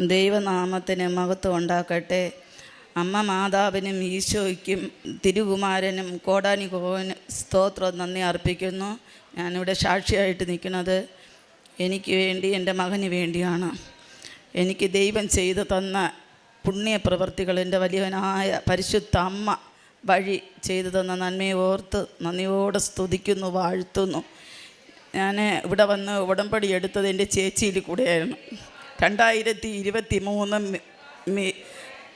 ദൈവനാമത്തിന് മഹത്വം ഉണ്ടാക്കട്ടെ. അമ്മ മാതാവിനും ഈശോയ്ക്കും തിരുകുമാരനും കോടാനി കോവന് സ്തോത്രം നന്ദി അർപ്പിക്കുന്നു. ഞാനിവിടെ സാക്ഷിയായിട്ട് നിൽക്കുന്നത് എനിക്ക് വേണ്ടി എന്റെ മകന് വേണ്ടിയാണ്. എനിക്ക് ദൈവം ചെയ്തു തന്ന പുണ്യപ്രവൃത്തികൾ എന്റെ വലിയവനായ പരിശുദ്ധ അമ്മ വഴി ചെയ്തു തന്ന നന്മയെ ഓർത്ത് നന്ദിയോടെ സ്തുതിക്കുന്നു വാഴ്ത്തുന്നു. ഞാൻ ഇവിടെ വന്ന് ഉടമ്പടി എടുത്തത് എന്റെ ചേച്ചിയിൽ കൂടെയായിരുന്നു. രണ്ടായിരത്തി ഇരുപത്തി മൂന്ന്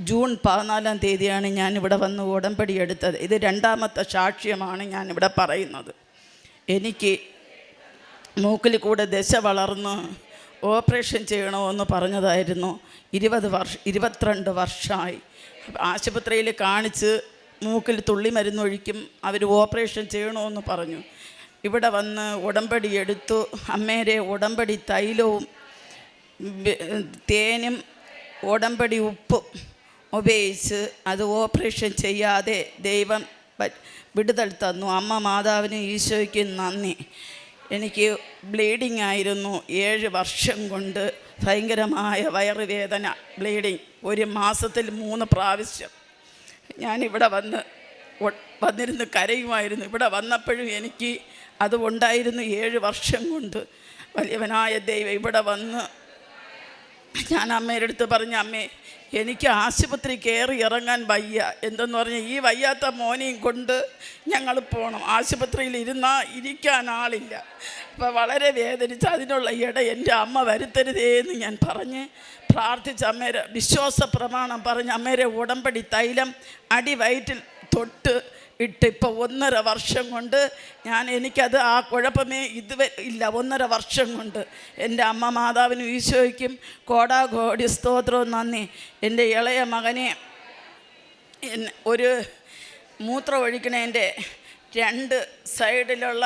ജൂൺ പതിനാലാം തീയതിയാണ് ഞാനിവിടെ വന്ന് ഉടമ്പടി എടുത്തത്. ഇത് രണ്ടാമത്തെ സാക്ഷ്യമാണ് ഞാനിവിടെ പറയുന്നത്. എനിക്ക് മൂക്കിൽ കൂടെ ദശ വളർന്ന് ഓപ്പറേഷൻ ചെയ്യണമെന്ന് പറഞ്ഞതായിരുന്നു. ഇരുപത് വർഷം ഇരുപത്തിരണ്ട് വർഷമായി. ആശുപത്രിയിൽ കാണിച്ച് മൂക്കിൽ തുള്ളി മരുന്നൊഴിക്കും അവർ ഓപ്പറേഷൻ ചെയ്യണമെന്ന് പറഞ്ഞു. ഇവിടെ വന്ന് ഉടമ്പടി എടുത്തു. അമ്മേരെ ഉടമ്പടി തൈലവും തേനും ഉടമ്പടി ഉപ്പും ഉപയോഗിച്ച് അത് ഓപ്പറേഷൻ ചെയ്യാതെ ദൈവം വിടുതൽ തന്നു. അമ്മ മാതാവിന് ഈശോയ്ക്ക് നന്ദി. എനിക്ക് ബ്ലീഡിംഗ് ആയിരുന്നു ഏഴ് വർഷം കൊണ്ട്. ഭയങ്കരമായ വയറുവേദന ബ്ലീഡിങ് ഒരു മാസത്തിൽ മൂന്ന് പ്രാവശ്യം ഞാനിവിടെ വന്ന് വന്നിരുന്ന് കരയുമായിരുന്നു. ഇവിടെ വന്നപ്പോഴും എനിക്ക് അത് ഉണ്ടായിരുന്നു ഏഴ് വർഷം കൊണ്ട്. വലിയവനായ ദൈവം ഇവിടെ വന്ന് ഞാൻ അമ്മയുടെ അടുത്ത് പറഞ്ഞു അമ്മേ എനിക്ക് ആശുപത്രി കയറി ഇറങ്ങാൻ വയ്യ. എന്തെന്ന് പറഞ്ഞാൽ ഈ വയ്യാത്ത മോനെയും കൊണ്ട് ഞങ്ങൾ പോകണം ആശുപത്രിയിൽ ഇരുന്നാൽ ഇരിക്കാൻ ആളില്ല. അപ്പോൾ വളരെ വേദനിച്ച് അതിനുള്ള ഇട എന്റെ അമ്മ വരുത്തരുതേ എന്ന് ഞാൻ പറഞ്ഞ് പ്രാർത്ഥിച്ച് അമ്മേരെ വിശ്വാസ പ്രമാണം പറഞ്ഞ് അമ്മേരെ ഉടമ്പടി തൈലം അടിവയറ്റിൽ തൊട്ട് ഇട്ട് ഇപ്പോൾ ഒന്നര വർഷം കൊണ്ട് ഞാൻ എനിക്കത് ആ കുഴപ്പമേ ഇതുവരെ ഇല്ല ഒന്നര വർഷം കൊണ്ട്. എന്റെ അമ്മ മാതാവിനും ഈശോയ്ക്കും കോടാകോടി സ്തോത്രവും നന്ദി. എന്റെ ഇളയ മകനെ ഒരു മൂത്രം ഒഴിക്കണേന്റെ രണ്ട് സൈഡിലുള്ള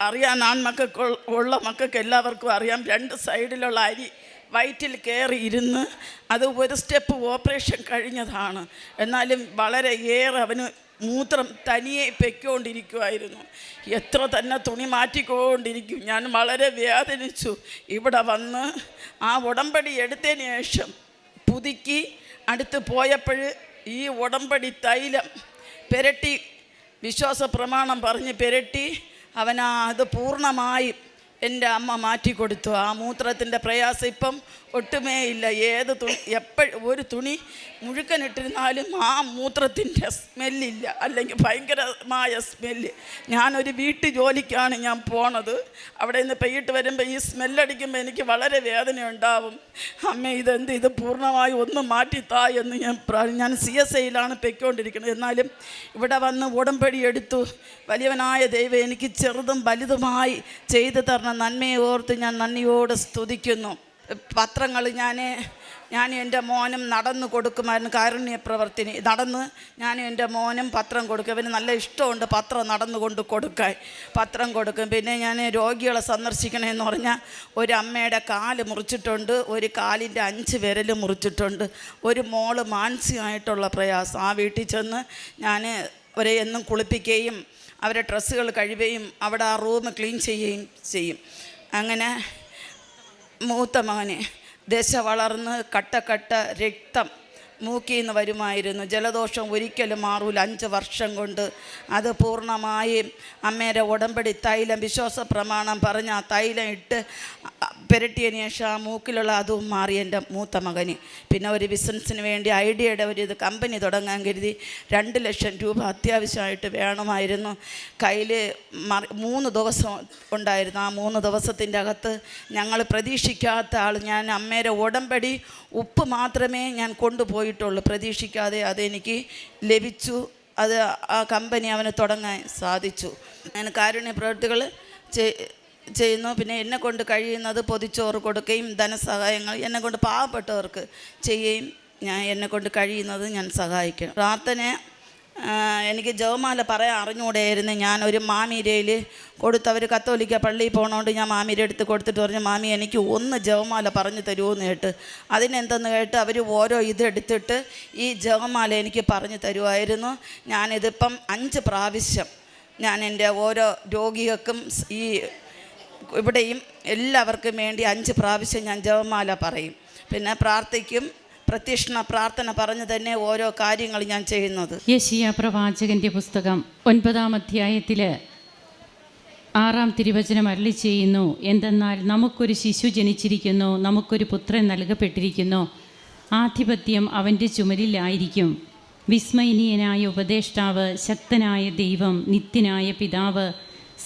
അറിയാൻ ആൺമക്കൾക്ക് ഉള്ള മക്കൾക്ക് എല്ലാവർക്കും അറിയാം. രണ്ട് സൈഡിലുള്ള അരി വയറ്റിൽ കയറി ഇരുന്ന് അത് ഒരു സ്റ്റെപ്പ് ഓപ്പറേഷൻ കഴിഞ്ഞതാണ്. എന്നാലും വളരെ ഏറെ അവന് മൂത്രം തനിയെ പെക്കോണ്ടിരിക്കുമായിരുന്നു എത്ര തന്നെ തുണി മാറ്റിക്കൊണ്ടിരിക്കും. ഞാൻ വളരെ വേദനിച്ചു. ഇവിടെ വന്ന് ആ ഉടമ്പടി എടുത്തതിന് ശേഷം പുതുക്കി അടുത്ത് പോയപ്പോൾ ഈ ഉടമ്പടി തൈലം പെരട്ടി വിശ്വാസ പ്രമാണം പറഞ്ഞ് പെരട്ടി അവനാ അത് പൂർണമായും എന്റെ അമ്മ മാറ്റിക്കൊടുത്തു ആ മൂത്രത്തിന്റെ പ്രയാസം ഇപ്പം ഒട്ടുമേ ഇല്ല. ഏത് തുണി എപ്പോഴും ഒരു തുണി മുഴുക്കനിട്ടിരുന്നാലും ആ മൂത്രത്തിന്റെ സ്മെല്ലില്ല. അല്ലെങ്കിൽ ഭയങ്കരമായ സ്മെല്ല്. ഞാനൊരു വീട്ടു ജോലിക്കാണ് ഞാൻ പോണത്. അവിടെ നിന്ന് പെയ്യിട്ട് വരുമ്പോൾ ഈ സ്മെല്ലടിക്കുമ്പോൾ എനിക്ക് വളരെ വേദന ഉണ്ടാവും. അമ്മ ഇതെന്ത്? ഇത് പൂർണമായി ഒന്ന് മാറ്റിത്താ എന്ന് ഞാൻ ഞാൻ സി എസ് ഐയിലാണ് പൊയ്ക്കൊണ്ടിരിക്കുന്നത്. എന്നാലും ഇവിടെ വന്ന് ഉടമ്പടി എടുത്തു. വലിയവനായ ദൈവം എനിക്ക് ചെറുതും വലുതുമായി ചെയ്തു തരണ നന്മയെ ഓർത്ത് ഞാൻ നന്ദിയോട് സ്തുതിക്കുന്നു. പത്രങ്ങൾ ഞാൻ ഞാൻ എന്റെ മോനും നടന്നു കൊടുക്കുമായിരുന്നു കാരുണ്യ പ്രവർത്തിനി. നടന്ന് ഞാൻ എന്റെ മോനും പത്രം കൊടുക്കും. അവന് നല്ല ഇഷ്ടമുണ്ട് പത്രം നടന്നു കൊണ്ട് കൊടുക്കാൻ. പത്രം കൊടുക്കും. പിന്നെ ഞാൻ രോഗികളെ സന്ദർശിക്കണമെന്ന് പറഞ്ഞാൽ ഒരു അമ്മയുടെ കാൽ മുറിച്ചിട്ടുണ്ട്. ഒരു കാലിന്റെ അഞ്ച് വിരൽ മുറിച്ചിട്ടുണ്ട്. ഒരു മോൾ മാനസികമായിട്ടുള്ള പ്രയാസം. ആ വീട്ടിൽ ചെന്ന് ഞാൻ അവരെ എന്നും കുളിപ്പിക്കുകയും അവരെ ഡ്രസ്സുകൾ കഴിവുകയും അവിടെ ആ റൂം ക്ലീൻ ചെയ്യുകയും ചെയ്യും. അങ്ങനെ മൂത്ത മകന് ദശ വളർന്ന് കട്ട കട്ട രക്തം മൂക്കിൽ നിന്ന് വരുമായിരുന്നു. ജലദോഷം ഒരിക്കലും മാറൂല. അഞ്ച് വർഷം കൊണ്ട് അത് പൂർണമായും അമ്മേരെ ഉടമ്പടി തൈലം വിശ്വാസ പ്രമാണം പറഞ്ഞ് ആ തൈലം ഇട്ട് പുരട്ടിയതിന് ശേഷം ആ മൂക്കിലുള്ള അതും മാറി എന്റെ മൂത്ത മകന്. പിന്നെ ഒരു ബിസിനസ്സിന് വേണ്ടി ഐഡിയയുടെ ഒരു ഇത് കമ്പനി തുടങ്ങാൻ കരുതി രണ്ട് ലക്ഷം രൂപ അത്യാവശ്യമായിട്ട് വേണമായിരുന്നു. കയ്യിൽ മൂന്ന് ദിവസം ഉണ്ടായിരുന്നു. ആ മൂന്ന് ദിവസത്തിന്റെ അകത്ത് ഞങ്ങൾ പ്രതീക്ഷിക്കാത്ത ആൾ ഞാൻ അമ്മേരെ ഉടമ്പടി ഉപ്പ് മാത്രമേ ഞാൻ കൊണ്ടുപോയിട്ടുള്ളൂ. പ്രതീക്ഷിക്കാതെ അതെനിക്ക് ലഭിച്ചു. അത് ആ കമ്പനി അവന് തുടങ്ങാൻ സാധിച്ചു. ഞാൻ കാരുണ്യ പ്രവൃത്തികൾ ചെയ്യുന്നു. പിന്നെ എന്നെ കൊണ്ട് കഴിയുന്നത് പൊതിച്ചോറ് കൊടുക്കുകയും ധനസഹായങ്ങൾ എന്നെ കൊണ്ട് പാവപ്പെട്ടവർക്ക് ചെയ്യുകയും ഞാൻ എന്നെ കൊണ്ട് കഴിയുന്നത് ഞാൻ സഹായിക്കും. പ്രാർത്ഥന എനിക്ക് ജവമാല പറയാൻ അറിഞ്ഞുകൂടെയായിരുന്നു. ഞാൻ ഒരു മാമീരയിൽ കൊടുത്തവർ കത്തോലിക്ക പള്ളിയിൽ പോകണോണ്ട് ഞാൻ മാമീര എടുത്ത് കൊടുത്തിട്ട് പറഞ്ഞു മാമി എനിക്ക് ഒന്ന് ജവമാല പറഞ്ഞു തരുമെന്ന് കേട്ട്. അതിനെന്തെന്ന് കേട്ട് അവർ ഓരോ ഇതെടുത്തിട്ട് ഈ ജവമാല എനിക്ക് പറഞ്ഞു തരുമായിരുന്നു ഞാനിതിപ്പം അഞ്ച് പ്രാവശ്യം ഞാൻ എന്റെ ഓരോ രോഗികൾക്കും ഈ ഇവിടെയും എല്ലാവർക്കും വേണ്ടി അഞ്ച് പ്രാവശ്യം ഞാൻ ജപമാല പറയും. പിന്നെ പ്രാർത്ഥിക്കും പ്രത്യക്ഷണ പ്രാർത്ഥന പറഞ്ഞു തന്നെ ഓരോ കാര്യങ്ങൾ ഞാൻ ചെയ്യുന്നത്. യശിയ പ്രവാചകന്റെ പുസ്തകം ഒൻപതാം അധ്യായത്തിൽ ആറാം തിരുവചനം അരളി ചെയ്യുന്നു. എന്തെന്നാൽ നമുക്കൊരു ശിശു ജനിച്ചിരിക്കുന്നു നമുക്കൊരു പുത്രൻ നൽകപ്പെട്ടിരിക്കുന്നു. ആധിപത്യം അവന്റെ ചുമലിലായിരിക്കും വിസ്മയനീയനായ ഉപദേഷ്ടാവ് ശക്തനായ ദൈവം നിത്യനായ പിതാവ്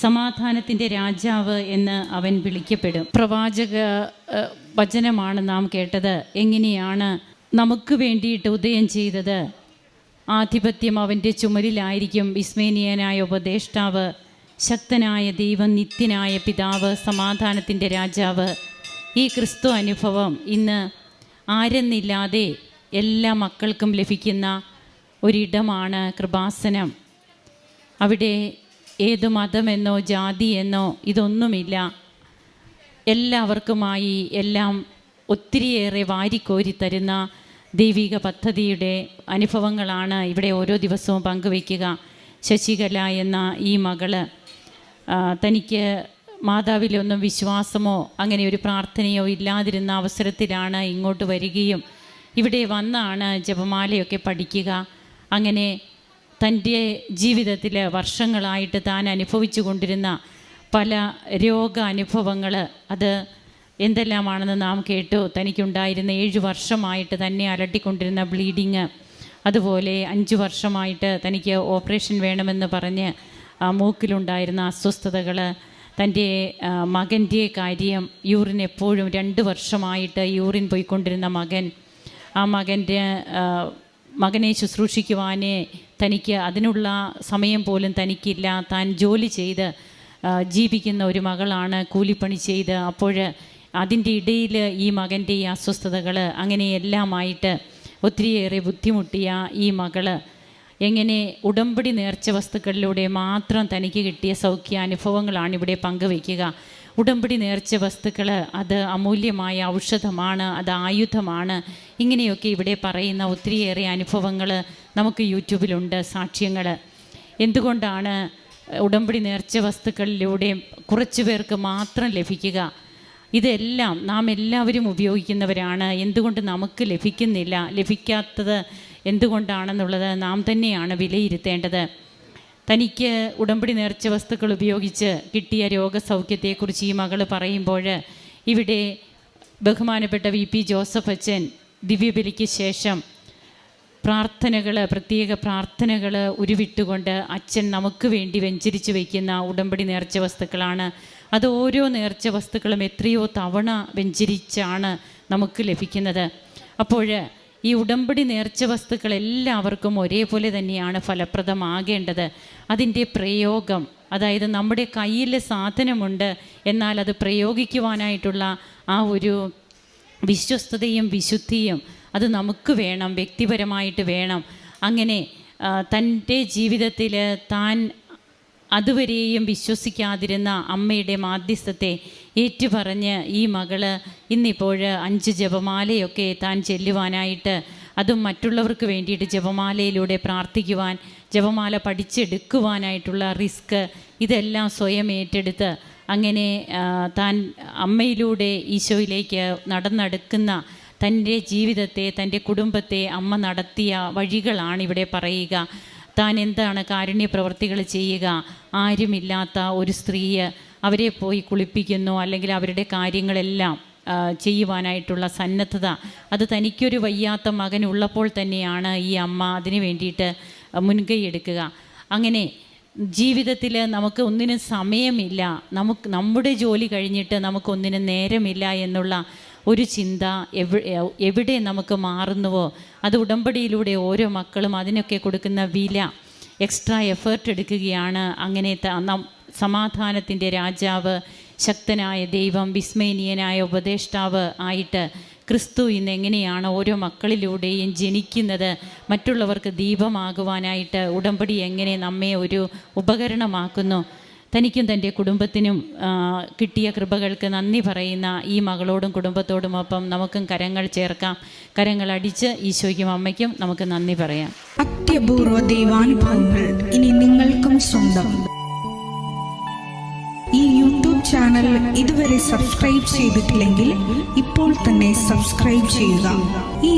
സമാധാനത്തിന്റെ രാജാവ് എന്ന് അവൻ വിളിക്കപ്പെടും. പ്രവാചക വചനമാണ് നാം കേട്ടത്. എങ്ങനെയാണ് നമുക്ക് വേണ്ടിയിട്ട് ഉദയം ചെയ്തത്? ആധിപത്യം അവന്റെ ചുമലിലായിരിക്കും വിസ്മേനീയനായ ഉപദേഷ്ടാവ് ശക്തനായ ദൈവം നിത്യനായ പിതാവ് സമാധാനത്തിന്റെ രാജാവ്. ഈ ക്രിസ്തു അനുഭവം ഇന്ന് ആരെന്നില്ലാതെ എല്ലാ മക്കൾക്കും ലഭിക്കുന്ന ഒരിടമാണ് കൃപാസനം. അവിടെ ഏത് മതമെന്നോ ജാതിയെന്നോ ഇതൊന്നുമില്ല. എല്ലാവർക്കുമായി എല്ലാം ഒത്തിരിയേറെ വാരിക്കോരി തരുന്ന ദൈവിക പദ്ധതിയുടെ അനുഭവങ്ങളാണ് ഇവിടെ ഓരോ ദിവസവും പങ്കുവയ്ക്കുക. ശശികല എന്ന ഈ മകൾ തനിക്ക് മാതാവിലൊന്നും വിശ്വാസമോ അങ്ങനെ ഒരു പ്രാർത്ഥനയോ ഇല്ലാതിരുന്ന അവസരത്തിലാണ് ഇങ്ങോട്ട് വരികയും ഇവിടെ വന്നാണ് ജപമാലയൊക്കെ പഠിക്കുക. അങ്ങനെ തന്റെ ജീവിതത്തിൽ വർഷങ്ങളായിട്ട് താൻ അനുഭവിച്ചു കൊണ്ടിരുന്ന പല രോഗ അനുഭവങ്ങൾ അത് എന്തെല്ലാമാണെന്ന് നാം കേട്ടു. തനിക്കുണ്ടായിരുന്ന ഏഴ് വർഷമായിട്ട് തന്നെ അലട്ടിക്കൊണ്ടിരുന്ന ബ്ലീഡിങ് അതുപോലെ അഞ്ച് വർഷമായിട്ട് തനിക്ക് ഓപ്പറേഷൻ വേണമെന്ന് പറഞ്ഞ് മൂക്കിലുണ്ടായിരുന്ന അസ്വസ്ഥതകൾ തന്റെ മകന്റെ കാര്യം യൂറിൻ എപ്പോഴും രണ്ട് വർഷമായിട്ട് യൂറിൻ പോയിക്കൊണ്ടിരുന്ന മകൻ ആ മകന്റെ മകനെ ശുശ്രൂഷിക്കുവാനേ തനിക്ക് അതിനുള്ള സമയം പോലും തനിക്കില്ല. താൻ ജോലി ചെയ്ത് ജീവിക്കുന്ന ഒരു മകളാണ് കൂലിപ്പണി ചെയ്ത്. അപ്പോൾ അതിന്റെ ഇടയിൽ ഈ മകന്റെ ഈ അസ്വസ്ഥതകൾ അങ്ങനെയെല്ലാമായിട്ട് ഒത്തിരിയേറെ ബുദ്ധിമുട്ടിയ ഈ മകൾ എങ്ങനെ ഉടമ്പടി നേർച്ച വസ്തുക്കളിലൂടെ മാത്രം തനിക്ക് കിട്ടിയ സൗഖ്യ അനുഭവങ്ങളാണ് ഇവിടെ പങ്കുവയ്ക്കുക. ഉടമ്പടി നേർച്ച വസ്തുക്കൾ അത് അമൂല്യമായ ഔഷധമാണ് അത് ആയുധമാണ്. ഇങ്ങനെയൊക്കെ ഇവിടെ പറയുന്ന ഒത്തിരിയേറെ അനുഭവങ്ങൾ നമുക്ക് യൂട്യൂബിലുണ്ട് സാക്ഷ്യങ്ങൾ എന്തുകൊണ്ടാണ് ഉടമ്പടി നേർച്ച വസ്തുക്കളിലൂടെ കുറച്ച് പേർക്ക് മാത്രം ലഭിക്കുക? ഇതെല്ലാം നാം എല്ലാവരും ഉപയോഗിക്കുന്നവരാണ്. എന്തുകൊണ്ട് നമുക്ക് ലഭിക്കുന്നില്ല? ലഭിക്കാത്തത് എന്തുകൊണ്ടാണെന്നുള്ളത് നാം തന്നെയാണ് വിലയിരുത്തേണ്ടത്. തനിക്ക് ഉടമ്പടി നേർച്ച വസ്തുക്കൾ ഉപയോഗിച്ച് കിട്ടിയ രോഗസൗഖ്യത്തെക്കുറിച്ച് ഈ മകൾ പറയുമ്പോൾ ഇവിടെ ബഹുമാനപ്പെട്ട വി പി ജോസഫ് അച്ഛൻ ദിവ്യബലിക്ക് ശേഷം പ്രാർത്ഥനകൾ പ്രത്യേക പ്രാർത്ഥനകൾ ഉരുവിട്ടുകൊണ്ട് അച്ഛൻ നമുക്ക് വേണ്ടി വെഞ്ചരിച്ച് വയ്ക്കുന്ന ഉടമ്പടി നേർച്ച വസ്തുക്കളാണ്. അത് ഓരോ നേർച്ച വസ്തുക്കളും എത്രയോ തവണ വെഞ്ചരിച്ചാണ് നമുക്ക് ലഭിക്കുന്നത്. അപ്പോൾ ഈ ഉടമ്പടി നേർച്ച വസ്തുക്കൾ എല്ലാവർക്കും ഒരേപോലെ തന്നെയാണ് ഫലപ്രദമാകേണ്ടത്. അതിന്റെ പ്രയോഗം അതായത് നമ്മുടെ കയ്യിൽ സാധനമുണ്ട് എന്നാൽ അത് പ്രയോഗിക്കുവാനായിട്ടുള്ള ആ ഒരു വിശ്വസ്തതയും വിശുദ്ധിയും അത് നമുക്ക് വേണം വ്യക്തിപരമായിട്ട് വേണം. അങ്ങനെ തന്റെ ജീവിതത്തിൽ താൻ അതുവരെയും വിശ്വസിക്കാതിരുന്ന അമ്മയുടെ മാധ്യസ്ഥത്തെ ഏറ്റുപറഞ്ഞ് ഈ മകൾ ഇന്നിപ്പോൾ അഞ്ച് ജപമാലയൊക്കെ താൻ ചെല്ലുവാനായിട്ട് അതും മറ്റുള്ളവർക്ക് വേണ്ടിയിട്ട് ജപമാലയിലൂടെ പ്രാർത്ഥിക്കുവാൻ ജപമാല പഠിച്ചെടുക്കുവാനായിട്ടുള്ള റിസ്ക് ഇതെല്ലാം സ്വയം ഏറ്റെടുത്ത് അങ്ങനെ താൻ അമ്മയിലൂടെ ഈശോയിലേക്ക് നടന്നെടുക്കുന്ന തന്റെ ജീവിതത്തെ തന്റെ കുടുംബത്തെ അമ്മ നടത്തിയ വഴികളാണ് ഇവിടെ പറയുക. താൻ എന്താണ് കാരുണ്യ പ്രവർത്തികൾ ചെയ്യുക? ആരുമില്ലാത്ത ഒരു സ്ത്രീയെ അവരെ പോയി കുളിപ്പിക്കുന്നു അല്ലെങ്കിൽ അവരുടെ കാര്യങ്ങളെല്ലാം ചെയ്യുവാനായിട്ടുള്ള സന്നദ്ധത. അത് തനിക്കൊരു വയ്യാത്ത മകൻ ഉള്ളപ്പോൾ തന്നെയാണ് ഈ അമ്മ അതിന് വേണ്ടിയിട്ട് മുൻകൈ എടുക്കുക. അങ്ങനെ ജീവിതത്തിൽ നമുക്ക് ഒന്നിനും സമയമില്ല. നമുക്ക് നമ്മുടെ ജോലി കഴിഞ്ഞിട്ട് നമുക്കൊന്നിനും നേരമില്ല എന്നുള്ള ഒരു ചിന്ത എവി എവിടെ നമുക്ക് മാറുന്നുവോ അത് ഉടമ്പടിയിലൂടെ ഓരോ മക്കളും അതിനൊക്കെ കൊടുക്കുന്ന വില എക്സ്ട്രാ എഫേർട്ട് എടുക്കുകയാണ്. അങ്ങനെ സമാധാനത്തിന്റെ രാജാവ് ശക്തനായ ദൈവം വിസ്മയനീയനായ ഉപദേഷ്ടാവ് ആയിട്ട് ക്രിസ്തു ഇന്ന് എങ്ങനെയാണ് ഓരോ മക്കളിലൂടെയും ജനിക്കുന്നത് മറ്റുള്ളവർക്ക് ദീപമാകുവാനായിട്ട് ഉടമ്പടി എങ്ങനെ നമ്മെ ഒരു ഉപകരണമാക്കുന്നു? തനിക്കും തന്റെ കുടുംബത്തിനും കിട്ടിയ കൃപകൾക്ക് നന്ദി പറയുന്ന ഈ മകളോടും കുടുംബത്തോടും ഒപ്പം നമുക്കും കരങ്ങൾ ചേർക്കാം. കരങ്ങൾ അടിച്ച് ഈശോയ്ക്കും അമ്മയ്ക്കും നമുക്ക് നന്ദി പറയാം. അത്യപൂർവ ദൈവാനുഭവങ്ങൾ ഇനി നിങ്ങൾക്കും സ്വന്തം. ഈ യൂട്യൂബ് ചാനൽ ഇതുവരെ സബ്സ്ക്രൈബ് ചെയ്തിട്ടില്ലെങ്കിൽ ഇപ്പോൾ തന്നെ സബ്സ്ക്രൈബ് ചെയ്യുക. ഈ